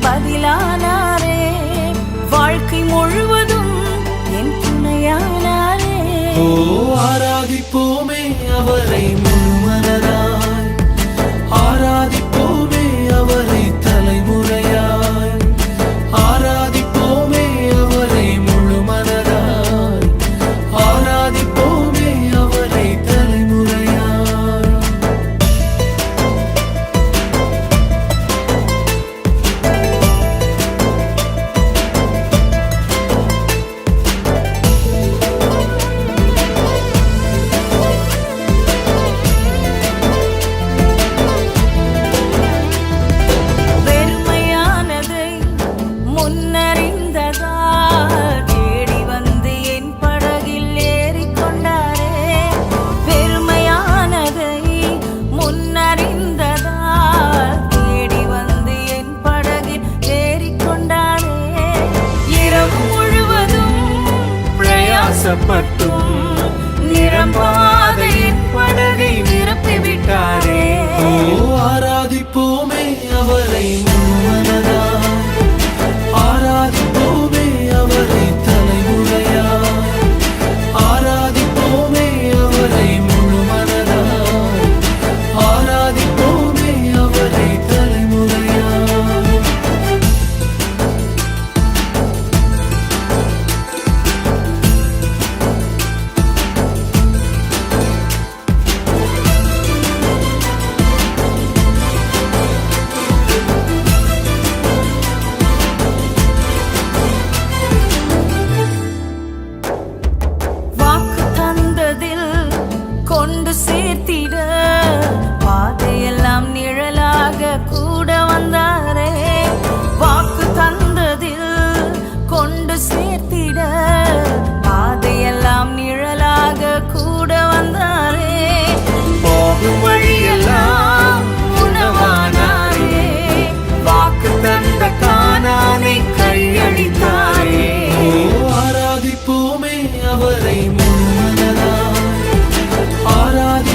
பதிலானாரே. வாழ்க்கை முழுவதும் என் துணையானாரே. ஓ ஆராதிப்போமே அவரை ஏறிக்கொண்டாரே இரவு முழுவதும் பிரயாசப்பட்டு ஆராதோமே அவரை முழுமனதா ஆராத